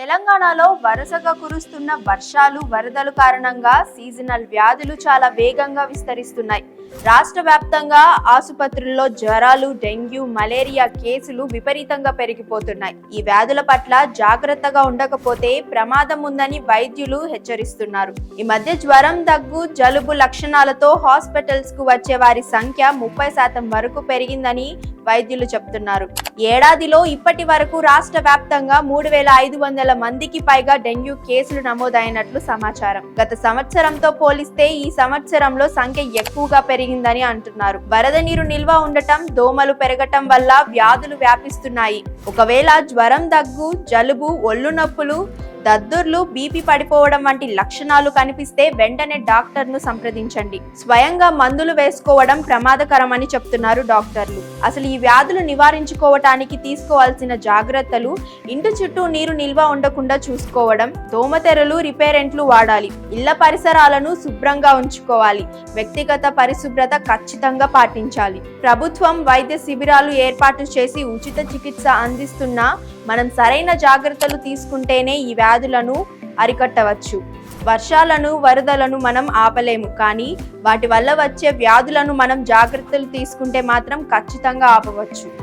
తెలంగాణలో వరుసగా కురుస్తున్న వర్షాలు వరదలు కారణంగా సీజనల్ వ్యాధులు చాలా వేగంగా విస్తరిస్తున్నాయి. రాష్ట్ర వ్యాప్తంగా ఆసుపత్రుల్లో జ్వరాలు డెంగ్యూ మలేరియా కేసులు విపరీతంగా పెరిగిపోతున్నాయి. ఈ వ్యాధుల పట్ల జాగ్రత్తగా ఉండకపోతే ప్రమాదం ఉందని వైద్యులు హెచ్చరిస్తున్నారు. ఈ మధ్య జ్వరం దగ్గు జలుబు లక్షణాలతో హాస్పిటల్స్కు వచ్చే వారి సంఖ్య ముప్పై శాతం వరకు పెరిగిందని వైద్యులు చెప్తున్నారు. ఏడాదిలో ఇప్పటి వరకు రాష్ట్ర వ్యాప్తంగా మూడు వేల ఐదు వందల మందికి పైగా డెంగ్యూ కేసులు నమోదైనట్లు సమాచారం. గత సంవత్సరంతో పోలిస్తే ఈ సంవత్సరంలో సంఖ్య ఎక్కువగా పెరిగిందని అంటున్నారు. వరద నీరు నిల్వ ఉండటం దోమలు పెరగటం వల్ల వ్యాధులు వ్యాపిస్తున్నాయి. ఒకవేళ జ్వరం దగ్గు జలుబు ఒళ్ళు నొప్పులు దద్దుర్లు బీపీ పడిపోవడం వంటి లక్షణాలు కనిపిస్తే వెంటనే డాక్టర్ను సంప్రదించండి. స్వయంగా మందులు వేసుకోవడం ప్రమాదకరమని చెప్తున్నారు డాక్టర్లు. అసలు ఈ వ్యాధులు నివారించుకోవటానికి తీసుకోవాల్సిన జాగ్రత్తలు ఇంటి చుట్టూ నీరు నిల్వ ఉండకుండా చూసుకోవడం దోమతెరలు రిపేరెంట్లు వాడాలి ఇళ్ళ పరిసరాలను శుభ్రంగా ఉంచుకోవాలి వ్యక్తిగత పరిశుభ్రత ఖచ్చితంగా పాటించాలి. ప్రభుత్వం వైద్య శిబిరాలు ఏర్పాటు చేసి ఉచిత చికిత్స అందిస్తున్నా మనం సరైన జాగ్రత్తలు తీసుకుంటేనే ఈ వ్యాధులను అరికట్టవచ్చు. వర్షాలను వరదలను మనం ఆపలేము. కానీ వాటి వల్ల వచ్చే వ్యాధులను మనం జాగ్రత్తలు తీసుకుంటే మాత్రం ఖచ్చితంగా ఆపవచ్చు.